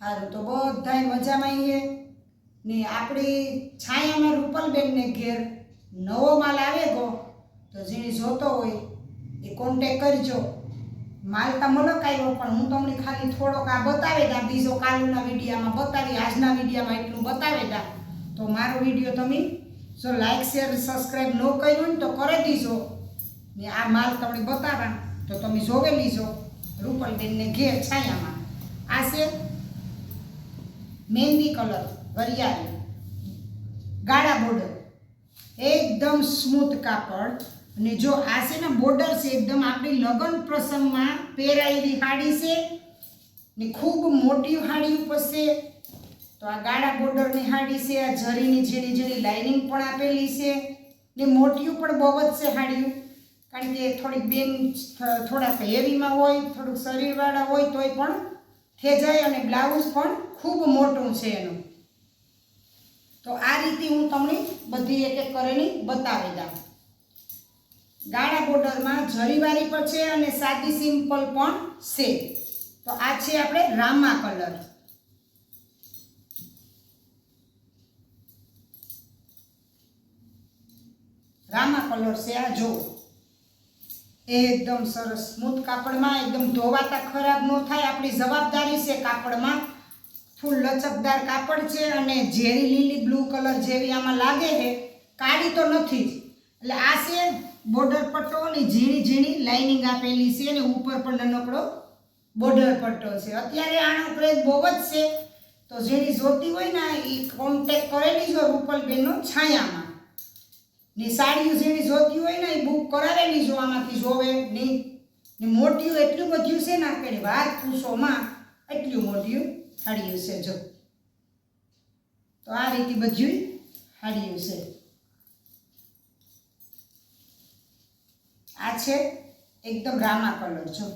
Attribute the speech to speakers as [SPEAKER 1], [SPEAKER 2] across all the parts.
[SPEAKER 1] બધાય મજામાં છીએ ને આપણી છાયામાં રૂપલબેનને ઘેર નવો માલ આવે ગો, તો જેને જોતો હોય એ કોન્ટેક કરજો. માલ તો મને આવ્યો પણ હું તમને ખાલી થોડોક આ બતાવે તા બીજો કાલના વિડીયામાં બતાવી, આજના વિડીયામાં એટલું બતાવે તા તો મારો વીડિયો તમે જો લાઈક શેર સબસ્ક્રાઈબ ન કર્યું ને તો કરી દીજો. ને આ માલ તમને બતાવા તો તમે જોવે લીજો રૂપલબેનને ઘેર છાયામાં. આ છે મહેંદી કલર, વરિયાળી, ગાળા બોર્ડર એકદમ સ્મૂથ કાપડ. અને જો આ છે ને બોર્ડર છે, એકદમ આપણી લગ્ન પ્રસંગમાં પહેરાયેલી હાડી છે, ને ખૂબ મોટી હાડી ઉપર છે, તો આ ગાળા બોર્ડરની હાડી છે, આ જરીની ઝીણી ઝીણી લાઇનિંગ પણ આપેલી છે, ને મોટીયું પણ બહુ જ છે હાડીયું કારણ કે થોડીક બેન, થોડાક હેવીમાં હોય, થોડુંક શરીરવાળા હોય, તોય પણ થઈ અને બ્લાઉઝ પણ ખૂબ મોટું છે એનું. તો આ રીતે હું તમને બધી એક એક કરીને બતાવી દઉં. ગાળા બોર્ડરમાં જરીવાળી પણ છે અને સાદી સિમ્પલ પણ છે. તો આ છે આપણે રામા કલર. રામા કલર છે આ જો એકદમ સરસ. સ્મૂથ કાપડમાં, એકદમ ધોવાતા ખરાબ ન થાય. આપણી જવાબદારી છે કાપડમાં. ફૂલ લચકદાર કાપડ છે અને ઝેરી લીલી બ્લુ કલર જેવી આમાં લાગે છે. કાળી તો નથી જ. એટલે આ છે બોર્ડર પટ્ટો અને ઝીણી ઝીણી લાઇનિંગ આપેલી છે અને ઉપર પણ નાનકડો બોર્ડર પટ્ટો છે. અત્યારે આનો ક્રેઝ બહુ જ છે. તો જેની જોતી હોય ને એ કોન્ટેક કરેલી જો રૂપલબેનનો છાયામાં. ને સાડીઓ જેવી જોતી હોય ને, એ બુક કરાવેલી જો આમાંથી જોવે નહીં ને મોટિયું એટલું બધું છે ને, કે વાત પૂછોમાં એટલું મોટિયું સાડીયું છે જો. તો આ રીતે બધું સાડીયું છે. આ છે એકદમ રામા કલર જો.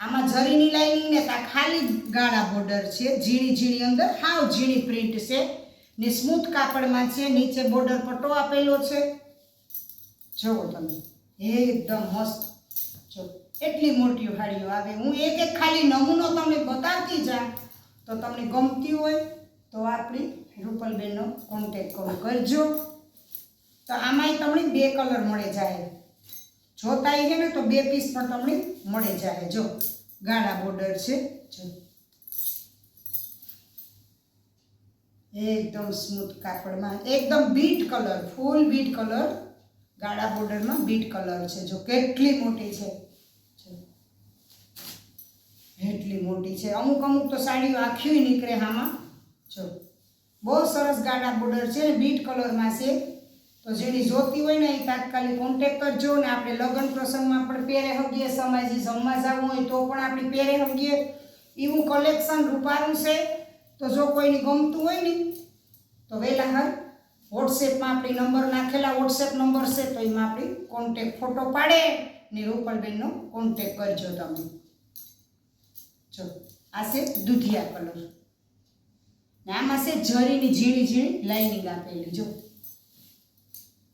[SPEAKER 1] આમાં જરીની લાઈનિંગ ને તા ખાલી ગાળા બોર્ડર છે ઝીણી ઝીણી અંદર, હાવ ઝીણી પ્રિન્ટ છે. ને સ્મૂથ કાપડમાં છે, નીચે બોર્ડર પટ્ટો આપેલો છે. જુઓ તમે, એકદમ મસ્ત. જો, એટલી મોટી હાડીઓ આવે. હું એક એક ખાલી નમૂનો તમને બતાવતી જા તો તમને ગમતી હોય, તો આપણી રૂપલબેનનો કોન્ટેક કરજો. તો આમાંય તમને બે કલર મળે જાય. જોતા છે ને, તો બે પીસ પણ તમને મળે જાય. જો, ગાળા બોર્ડર છે. જો. એકદમ સ્મૂથ કાપડમાં, એકદમ beet colour, full beet colour, ગાળા બોર્ડરમાં બીટ કલર છે. જો કેટલી મોટી છે. એટલી મોટી છે. અમુક અમુક તો સાડીઓ આખી નીકળે આમાં જો બહુ સરસ ગાળા બોર્ડર છે બીટ કલરમાં છે. તો જેની જોતી હોય ને, એ તાત્કાલિક કોન્ટેક કરજો ને આપણે લગ્ન પ્રસંગમાં પણ પહેરે હગીએ સમાજી જમવા જવું હોય તો પણ આપણે પહેરે હગીએ એવું કલેક્શન રૂપારું છે. તો જો કોઈને ગમતું હોય ને, તો વહેલા હાર વોટ્સએપમાં આપણી નંબર નાખેલા વોટ્સએપ નંબર છે તો એમાં આપણી કોન્ટેક ફોટો પાડે ને રૂપલબેનનો કોન્ટેક કરજો તમે. જો, આ છે દૂધિયા કલર ને આમાં છે જરીની ઝીણી ઝીણી લાઇનિંગ આપેલી, જો.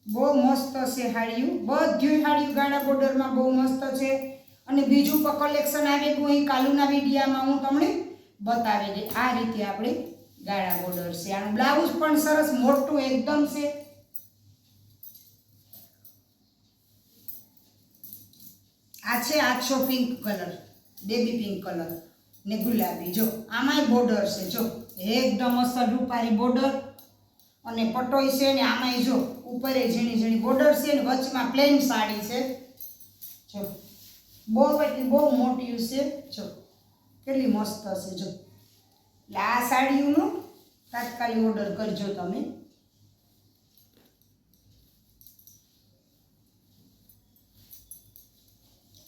[SPEAKER 1] બહુ મસ્ત છે હાડિયું બધું હાડિયું ગાળા બોર્ડરમાં બહુ મસ્ત છે. અને બીજું પણ કલેક્શન આવેલું અહીં કાલુના વિડીયામાં હું તમને બતાવી છે. આ રીતે આપણે ગાળા બોર્ડર છે. આનું બ્લાઉઝ પણ સરસ મોટું એકદમ છે. આ છે આછો pink colour baby pink colour ને ગુલાબી. જો, આમાંય બોર્ડર છે. જો, એકદમ અસર રૂપારી બોર્ડર અને પટોઈ છે ને આમાંય જો, ઉપર ઝીણી ઝીણી બોર્ડર છે ને વચમાં પ્લેન સાડી છે. જો, બહુ એટલી બહુ મોટી છે. જો કેટલી મસ્ત હશે જો. એટલે આ સાડીઓનો તાત્કાલિક ઓર્ડર કરજો તમે.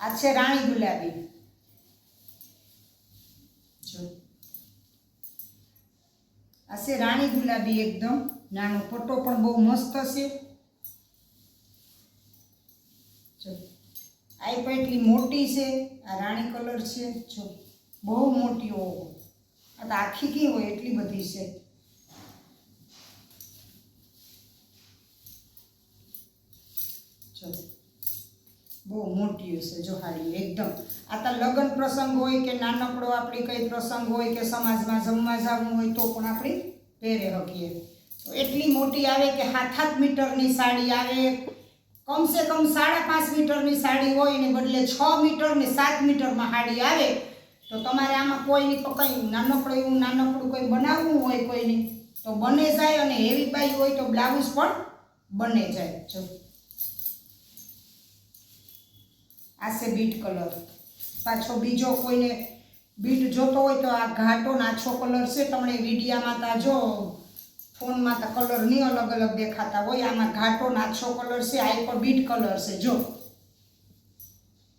[SPEAKER 1] આ છે રાણી ગુલાબી. જો. આ છે રાણી ગુલાબી એકદમ. નાનો પટ્ટો પણ બહુ મસ્ત છે જો. આ પણ એટલી મોટી છે. આ રાણી કલર છે. જો. બહુ મોટી ઓહો આ તો આખી કી હોય, એટલી બધી છે. બહુ મોટી હશે જો હારી એકદમ. આ તો લગ્ન પ્રસંગ હોય કે નાનકડો આપણી કંઈ પ્રસંગ હોય કે સમાજમાં જમવા જવું હોય તો પણ આપણે પહેરે શકીએ તો એટલી મોટી આવે કે હાથ હાથ મીટરની સાડી આવે. કમસે કમ સાડા પાંચ મીટરની સાડી હોય ને બદલે છ મીટર ને સાત મીટરમાં સાડી આવે. તો તમારે આમાં કોઈની કંઈ નાનકડું એવું નાનકડું કોઈ બનાવવું હોય કોઈને, તો બને જાય અને હેવી બાઈ હોય તો બ્લાઉઝ પણ બને જાય. જો. આ છે બીટ કલર. પાછો બીજો કોઈને બીટ જોતો હોય તો આ ઘાટો નાછો કલર છે, તમને વિડીયામાં તા જો ફોનમાં તો કલર નહીં અલગ અલગ દેખાતા હોય, આમાં ઘાટો નાછો કલર છે, આ પણ બીટ કલર છે, જો.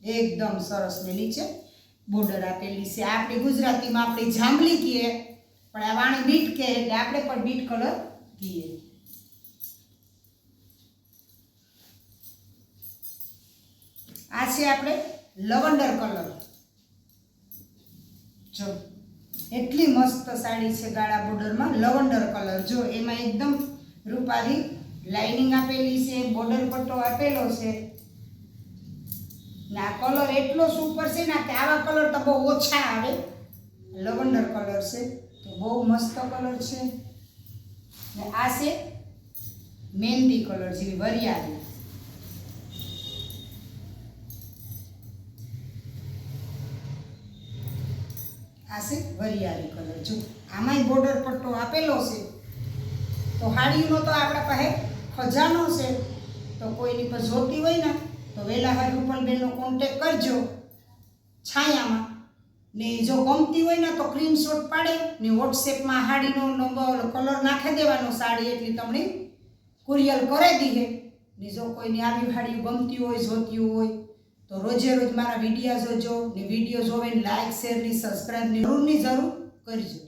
[SPEAKER 1] એકદમ સરસ ને નીચે. બોર્ડર આપેલી છે. આપણી ગુજરાતીમાં આપણે જાંબલી કહીએ, પણ આ વાણી બીટ કહે એટલે આપણે પણ બીટ કલર કહીએ. આ છે આપણે લવંડર કલર. જો, એટલી મસ્ત સાડી છે ગાળા બોર્ડરમાં લવંડર કલર. જો, એમાં એકદમ રૂપારી લાઇનિંગ આપેલી છે, બોર્ડર પટ્ટો આપેલો છે. ને આ કલર એટલો સુપર છે ને કે આવા કલર તો બહુ ઓછા આવે. લવંડર કલર છે, તો બહુ મસ્ત કલર છે. ને આ છે મહેંદી કલર જેવી વરિયાળી. આ છે વરિયાળી કલર જો આમાંય બોર્ડર પટ્ટો આપેલો છે, તો હાડીનો તો આપણા પાસે ખજાનો છે, તો કોઈની પર જોતી હોય ને તો વહેલા હર રૂપલબેનનો કોન્ટેક કરજો. છાયામાં. ને જો ગમતી હોય ને તો સ્ક્રીનશોટ પાડે ને વોટ્સએપમાં હાડીનો નંબર કલર નાખી દેવાનો સાડી એટલી તમને કુરિયર કરી દીધે ને જો કોઈની આવી હાડી ગમતી હોય, જોતી હોય, તો રોજે રોજ મારા વિડીયા જોજો ને વીડિયો જોવે લાઇક શેરની સબસ્ક્રાઈબ જરૂરની જરૂર કરજો.